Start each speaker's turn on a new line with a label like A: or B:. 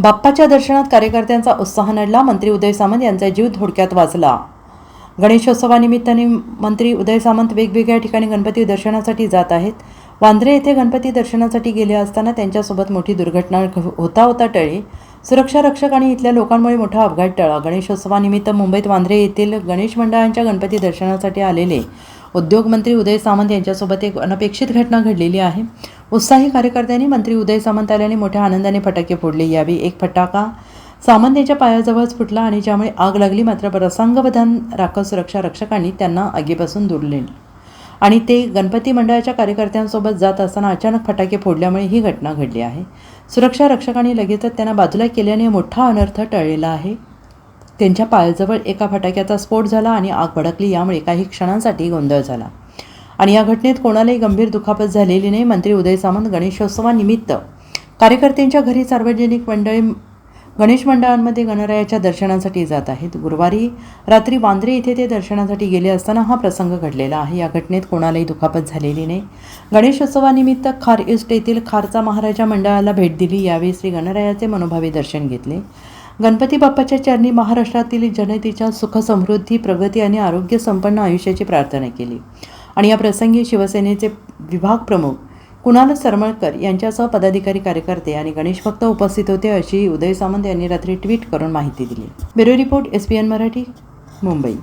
A: बाप्पाच्या दर्शनात कार्यकर्त्यांचा उत्साह नडला. मंत्री उदय सामंत यांचा जीव थोडक्यात वाचला. गणेशोत्सवानिमित्ताने मंत्री उदय सामंत वेगवेगळ्या ठिकाणी गणपती दर्शनासाठी जात आहेत. वांद्रे येथे गणपती दर्शनासाठी गेले असताना त्यांच्यासोबत मोठी दुर्घटना घ- होता होता टळी सुरक्षा रक्षक आणि इथल्या लोकांमुळे मोठा अपघात टळा गणेशोत्सवानिमित्त मुंबईत वांद्रे येथील गणेश मंडळांच्या गणपती दर्शनासाठी आलेले उद्योगमंत्री उदय सामंत यांच्यासोबत एक अनपेक्षित घटना घडलेली आहे. उत्साही कार्यकर्त्यांनी मंत्री उदय सामंत आल्याने मोठ्या आनंदाने फटाके फोडले. यावेळी एक फटाका सामंत यांच्या पायाजवळच फुटला आणि ज्यामुळे आग लागली मात्र प्रसंगवधान राखत सुरक्षा रक्षकांनी त्यांना आगीपासून दूरले आणि ते गणपती मंडळाच्या कार्यकर्त्यांसोबत जात असताना अचानक फटाके फोडल्यामुळे ही घटना घडली आहे. सुरक्षा रक्षकांनी लगेचच त्यांना बाजूला केल्याने मोठा अनर्थ टळलेला आहे. त्यांच्या पायाजवळ एका फटाक्याचा स्फोट झाला आणि आग भडकली. यामुळे काही क्षणांसाठी गोंधळ झाला. आणि या घटनेत कोणालाही गंभीर दुखापत झालेली नाही. मंत्री उदय सामंत गणेशोत्सवानिमित्त. कार्यकर्त्यांच्या घरी सार्वजनिक मंडळी गणेश मंडळांमध्ये गणरायाच्या दर्शनासाठी जात आहेत. गुरुवारी रात्री वांद्रे इथे ते दर्शनासाठी गेले असताना हा प्रसंग घडलेला आहे. या घटनेत कोणालाही दुखापत झालेली नाही. गणेशोत्सवानिमित्त खार ईस्ट येथील खारचा महाराजा मंडळाला भेट दिली. यावेळी श्री गणरायाचे मनोभावे दर्शन घेतले. गणपती बाप्पाच्या चरणी महाराष्ट्रातील जनतेच्या सुखसमृद्धी प्रगती आणि आरोग्य संपन्न आयुष्याची प्रार्थना केली. आणि या प्रसंगी शिवसेनेचे विभाग प्रमुख कुणाल सरमळकर यांच्यासह पदाधिकारी कार्यकर्ते आणि गणेश भक्त उपस्थित होते अशी उदय सामंत यांनी रात्री ट्विट करून माहिती दिली. Bureau report S P N Marathi Mumbai.